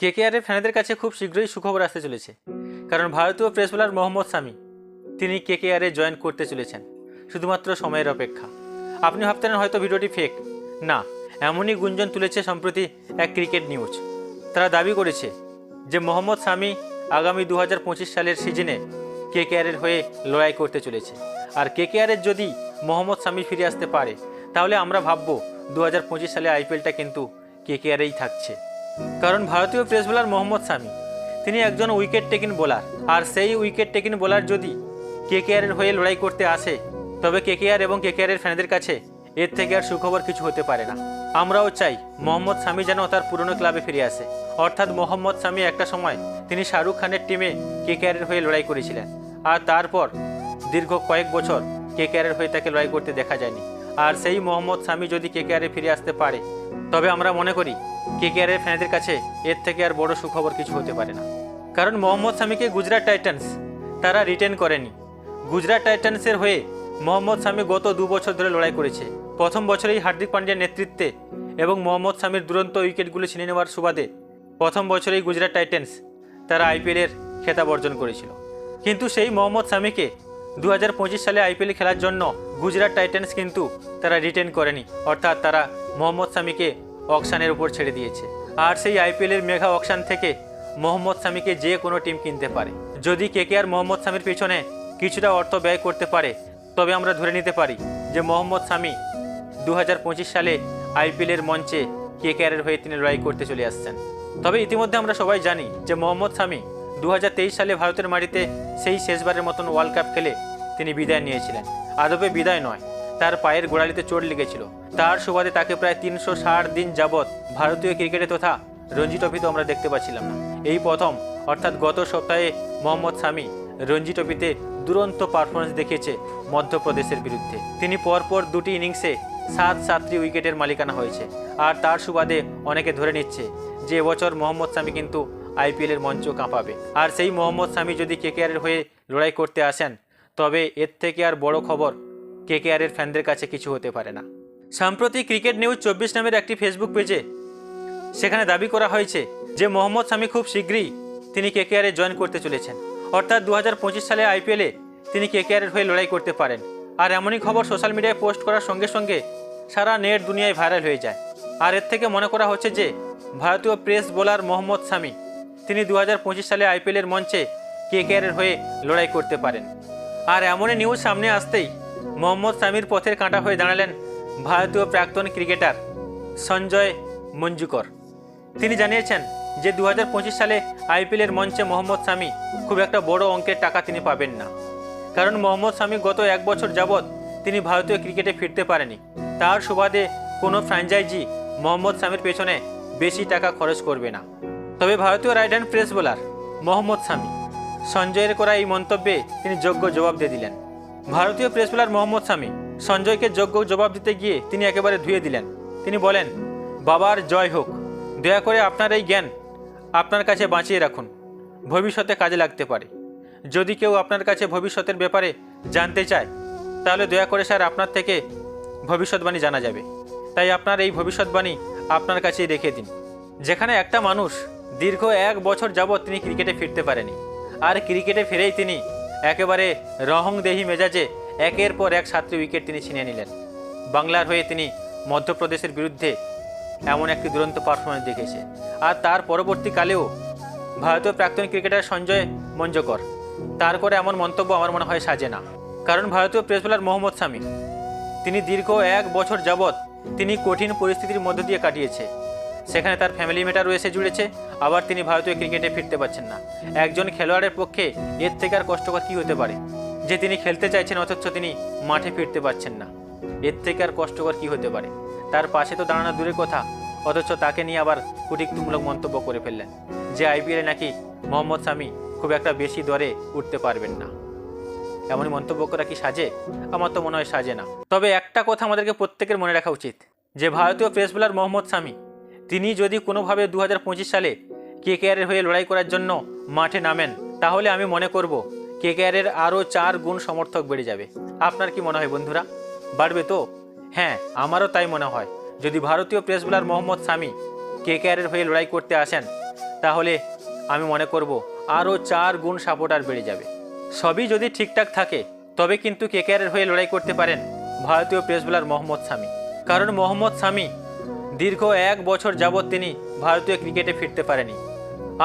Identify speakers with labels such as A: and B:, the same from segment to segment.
A: কেকেআরের ফ্যানেদের কাছে খুব শীঘ্রই সুখবর আসতে চলেছে। কারণ ভারতীয় প্রেস বোলার মোহাম্মদ সামি তিনি কেকেআরে জয়েন করতে চলেছেন, শুধুমাত্র সময়ের অপেক্ষা। আপনি ভাবতেন হয়তো ভিডিওটি ফেক না, এমনই গুঞ্জন তুলেছে সম্প্রতি এক ক্রিকেট নিউজ। তারা দাবি করেছে যে মোহাম্মদ সামি আগামী দু হাজার পঁচিশ সালের সিজনে কেকেআরের হয়ে লড়াই করতে চলেছে। আর কেকেআরের যদি মোহাম্মদ সামি ফিরে আসতে পারে, তাহলে আমরা ভাববো দু হাজার পঁচিশ সালে আইপিএলটা কিন্তু কেকেআরেই থাকছে। কারণ ভারতীয় পেস বোলার মোহাম্মদ সামি তিনি একজন উইকেট টেকিং বোলার আর সেই উইকেট টেকিং বোলার যদি কেকেআরের হয়ে লড়াই করতে আসে, তবে কেকেআর এবং কেকেআরের ফ্যানদের কাছে এর থেকে আর সুখবর কিছু হতে পারে না। আমরাও চাই মোহাম্মদ সামি যেন তার পুরনো ক্লাবে ফিরে আসে। অর্থাৎ মোহাম্মদ সামি একটা সময় তিনি শাহরুখ খানের টিমে কেকেআরের হয়ে লড়াই করেছিলেন। আর তারপর দীর্ঘ কয়েক বছর কেকেআরের হয়ে তাকে লড়াই করতে দেখা যায়নি। আর সেই মোহাম্মদ সামি যদি কেকেআরে ফিরে আসতে পারে তবে আমরা মনে করি, কেকেআরের ফ্যানদের কাছে এর থেকে আর বড় সুখবর কিছু হতে পারে না। কারণ মোহাম্মদ সামিকে গুজরাট টাইটান্স তারা রিটেন করেনি। গুজরাট টাইটান্সের হয়ে মোহাম্মদ সামি গত দু বছর ধরে লড়াই করেছে। প্রথম বছরেই হার্দিক পান্ডিয়ার নেতৃত্বে এবং মোহাম্মদ সামির দুরন্ত উইকেটগুলো ছিনে নেওয়ার সুবাদে প্রথম বছরেই গুজরাট টাইটান্স তারা আইপিএলের খেতাব অর্জন করেছিল। কিন্তু সেই মোহাম্মদ সামিকে দু সালে আইপিএল খেলার জন্য গুজরাট টাইটান্স কিন্তু তারা রিটেন করেনি। অর্থাৎ তারা মোহাম্মদ সামিকে অকশানের উপর ছেড়ে দিয়েছে। আর সেই আইপিএলের মেঘা অকশান থেকে মোহাম্মদ সামিকে যে কোনো টিম কিনতে পারে। যদি কেকেআর মোহাম্মদ সামির পিছনে কিছুটা অর্থ ব্যয় করতে পারে, তবে আমরা ধরে নিতে পারি যে মোহাম্মদ সামি দু হাজার পঁচিশ সালে আইপিএলের মঞ্চে কেকেআরের হয়ে তিনি লড়াই করতে চলে আসছেন। তবে ইতিমধ্যে আমরা সবাই জানি যে মোহাম্মদ সামি দু হাজার তেইশ সালে ভারতের মাটিতে সেই শেষবারের মতন ওয়ার্ল্ড কাপ খেলে তিনি বিদায় নিয়েছিলেন। আদবে বিদায় নয় তার পায়ের গোড়ালিতে চোট লেগেছিল। তার সুবাদে তাকে প্রায় তিনশো ষাট দিন যাবৎ ভারতীয় ক্রিকেটে তথা রঞ্জি ট্রফিতে আমরা দেখতে পাচ্ছিলাম না। এই প্রথম, অর্থাৎ গত সপ্তাহে মোহাম্মদ সামি রঞ্জি ট্রফিতে দুরন্ত পারফরমেন্স দেখিয়েছে মধ্যপ্রদেশের বিরুদ্ধে। তিনি পরপর দুটি ইনিংসে সাত সাতটি উইকেটের মালিকানা হয়েছে। আর তার সুবাদে অনেকে ধরে নিচ্ছে যে এবছর মোহাম্মদ সামি কিন্তু আইপিএলের মঞ্চ কাঁপাবে। আর সেই মোহাম্মদ সামি যদি কেকেআরের হয়ে লড়াই করতে আসেন, তবে এর থেকে আর বড় খবর কেকেআরের ফ্যানদের কাছে কিছু হতে পারে না। সম্প্রতি ক্রিকেট নিউজ চব্বিশ নামের একটি ফেসবুক পেজে সেখানে দাবি করা হয়েছে যে মোহাম্মদ সামি খুব শীঘ্রই তিনি কেকেআরে জয়েন করতে চলেছেন। অর্থাৎ দু হাজার পঁচিশ সালে আইপিএলে তিনি কেকেআরের হয়ে লড়াই করতে পারেন। আর এমনই খবর সোশ্যাল মিডিয়ায় পোস্ট করার সঙ্গে সঙ্গে সারা নেট দুনিয়ায় ভাইরাল হয়ে যায়। আর এর থেকে মনে করা হচ্ছে যে ভারতীয় প্রেস বোলার মোহাম্মদ সামি তিনি দু হাজার পঁচিশ সালে আইপিএলের মঞ্চে কেকেআরের হয়ে লড়াই করতে পারেন। আর এমনই নিউজ সামনে আসতেই মোহাম্মদ সামির পথের কাঁটা হয়ে দাঁড়ালেন ভারতীয় প্রাক্তন ক্রিকেটার সঞ্জয় মঞ্জুকর। তিনি জানিয়েছেন যে দু হাজার পঁচিশ সালে আইপিএলের মঞ্চে মোহাম্মদ সামি খুব একটা বড় অঙ্কের টাকা তিনি পাবেন না। কারণ মোহাম্মদ সামি গত এক বছর যাবৎ তিনি ভারতীয় ক্রিকেটে ফিরতে পারেনি। তার সুবাদে কোনো ফ্র্যাঞ্চাইজি মোহাম্মদ সামির পেছনে বেশি টাকা খরচ করবে না। তবে ভারতীয় right hand pace bowler Mohammad Sami, সঞ্জয়ের করা এই মন্তব্যে তিনি যোগ্য জবাব দিয়ে দিলেন। ভারতীয় প্রেস বোলার মোহাম্মদ সামি সঞ্জয়কে যোগ্য জবাব দিতে গিয়ে তিনি একেবারে ধুয়ে দিলেন। তিনি বলেন, বাবার জয় হোক। দয়া করে আপনার এই জ্ঞান আপনার কাছে বাঁচিয়ে রাখুন। ভবিষ্যতে কাজে লাগতে পারে। যদি কেউ আপনার কাছে ভবিষ্যতের ব্যাপারে জানতে চায়, তাহলে দয়া করে স্যার আপনার থেকে ভবিষ্যৎবাণী জানা যাবে। তাই আপনার এই ভবিষ্যৎবাণী আপনার কাছেই রেখে দিন। যেখানে একটা মানুষ দীর্ঘ এক বছর যাবৎ তিনি ক্রিকেটে ফিরতে পারেনি। আর ক্রিকেটে ফিরেই তিনি একেবারে রহংদেহি মেজাজে একের পর এক সাতটি উইকেট তিনি ছিনিয়ে নিলেন। বাংলার হয়ে তিনি মধ্যপ্রদেশের বিরুদ্ধে এমন একটি দুরন্ত পারফরমেন্স দেখেছে আর তার পরবর্তীকালেও ভারতীয় প্রাক্তন ক্রিকেটার সঞ্জয় মঞ্জকর। তার করে এমন মন্তব্য আমার মনে হয় সাজে না। কারণ ভারতীয় প্রেস বোলার মোহাম্মদ শামি তিনি দীর্ঘ এক বছর যাবৎ তিনি কঠিন পরিস্থিতির মধ্য দিয়ে কাটিয়েছে। সেখানে তার ফ্যামিলি ম্যাটার রয়েছে, জুড়েছে। আবার তিনি ভারতীয় ক্রিকেটে ফিরতে পারছেন না। একজন খেলোয়াড়ের পক্ষে এর থেকে আর কষ্টকর কী হতে পারে? যে তিনি খেলতে চাইছেন, অথচ তিনি মাঠে ফিরতে পারছেন না। এর থেকে আর কষ্টকর কী হতে পারে? তার পাশে তো দাঁড়ানো দূরের কথা, অথচ তাকে নিয়ে আবার কুটিক্তুমূলক মন্তব্য করে ফেললেন, যে আইপিএলে নাকি মোহাম্মদ শামি খুব একটা বেশি দরে উঠতে পারবেন না। এমনই মন্তব্য করা কি সাজে? আমার তো মনে হয় সাজে না। তবে একটা কথা আমাদেরকে প্রত্যেকের মনে রাখা উচিত, যে ভারতীয় পেস বোলার মোহাম্মদ শামি তিনি যদি কোনোভাবে দু হাজার পঁচিশ সালে কে কেকেআরের হয়ে লড়াই করার জন্য মাঠে নামেন, তাহলে আমি মনে করব কেকেআরের আরও চার গুণ সমর্থক বেড়ে যাবে। আপনার কি মনে হয় বন্ধুরা? বাড়বে তো? হ্যাঁ আমারও তাই মনে হয়। যদি ভারতীয় পেস বোলার মোহাম্মদ শামি কেকেআরের হয়ে লড়াই করতে আসেন, তাহলে আমি মনে করব আরও চার গুণ সাপোর্টার বেড়ে যাবে। সবই যদি ঠিকঠাক থাকে, তবে কিন্তু কেকেআরের হয়ে লড়াই করতে পারেন ভারতীয় পেস বোলার মোহাম্মদ শামি। কারণ মোহাম্মদ শামি দীর্ঘ এক বছর যাবৎ তিনি ভারতীয় ক্রিকেটে ফিরতে পারেনি।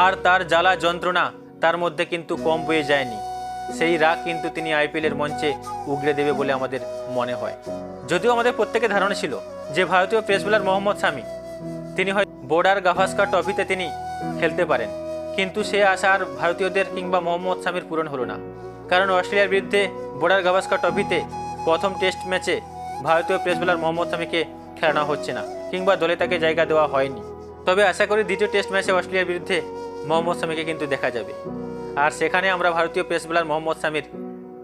A: আর তার জ্বালা যন্ত্রণা তার মধ্যে কিন্তু কম বয়ে যায়নি। সেই রাগ কিন্তু তিনি আইপিএলের মঞ্চে উগড়ে দেবে বলে আমাদের মনে হয়। যদিও আমাদের প্রত্যেকের ধারণা ছিল যে ভারতীয় পেস বোলার মোহাম্মদ শামি, তিনি হয় বোর্ডার গাভাস্কার ট্রফিতে তিনি খেলতে পারেন। কিন্তু সে আশা আর ভারতীয়দের কিংবা মোহাম্মদ শামির পূরণ হলো না। কারণ অস্ট্রেলিয়ার বিরুদ্ধে বোর্ডার গাভাস্কার ট্রফিতে প্রথম টেস্ট ম্যাচে ভারতীয় পেস বোলার মোহাম্মদ শামিকে খেলানো হচ্ছে না। কিংবা দলে তাকে জায়গা দেওয়া হয়নি। তবে আশা করি দ্বিতীয় টেস্ট ম্যাচে অস্ট্রেলিয়ার বিরুদ্ধে মোহাম্মদ শামিকে কিন্তু দেখা যাবে। আর সেখানে আমরা ভারতীয় পেস বোলার মোহাম্মদ শামির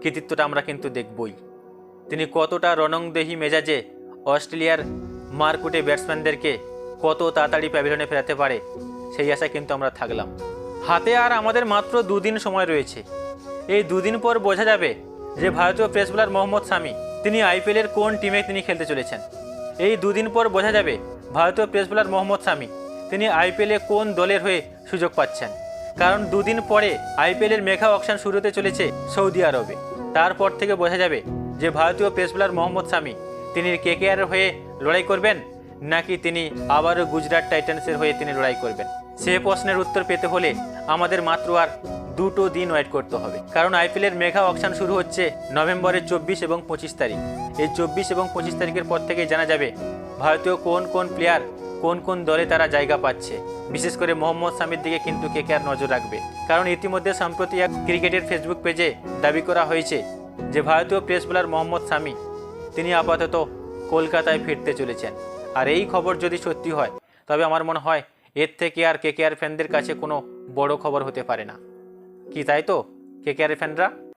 A: কৃতিত্বটা আমরা কিন্তু দেখবই। তিনি কতটা রণংদেহী মেজাজে অস্ট্রেলিয়ার মারকুটে ব্যাটসম্যানদেরকে কত তাড়াতাড়ি প্যাভিলনে ফেরাতে পারে, সেই আশায় কিন্তু আমরা থাকলাম। হাতে আর আমাদের মাত্র দুদিন সময় রয়েছে। এই দুদিন পর বোঝা যাবে যে ভারতীয় পেস বোলার মোহাম্মদ শামি তিনি আইপিএলের কোন টিমে তিনি খেলতে চলেছেন। এই দুদিন পর বোঝা যাবে ভারতীয় পেস বোলার মোহাম্মদ শামি, তিনি আইপিএলে কোন দলের হয়ে সুযোগ পাচ্ছেন। কারণ দুদিন পরে আইপিএলের মেঘা অকশন শুরু হতে চলেছে সৌদি আরবে। তারপর থেকে বোঝা যাবে যে ভারতীয় পেস বোলার মোহাম্মদ শামি, তিনি কেকেআর হয়ে লড়াই করবেন, নাকি তিনি আবারও গুজরাট টাইটান্সের হয়ে তিনি লড়াই করবেন? সে প্রশ্নের উত্তর পেতে হলে আমাদের মাত্র আর দুটো দিন ওয়েট করতে হবে। কারণ আইপিএলের মেঘা অকশন শুরু হচ্ছে নভেম্বরের চব্বিশ এবং পঁচিশ তারিখ। এই চব্বিশ এবং পঁচিশ তারিখের পর থেকেই জানা যাবে ভারতীয় কোন কোন প্লেয়ার কোন কোন দলে তারা জায়গা পাচ্ছে। বিশেষ করে মোহাম্মদ শামির দিকে কিন্তু কেকেআর নজর রাখবে। কারণ ইতিমধ্যে সম্প্রতি এক ক্রিকেটের ফেসবুক পেজে দাবি করা হয়েছে যে, ভারতীয় প্রেস বোলার মোহাম্মদ শামি তিনি আপাতত কলকাতায় ফিরতে চলেছেন। আর এই খবর যদি সত্যি হয়, তবে আমার মনে হয় এর থেকে আর কে কে আর ফ্যানদের কাছে কোনো বড় খবর হতে পারে না। কি তাই তো? কে কে আর ফ্যানরা?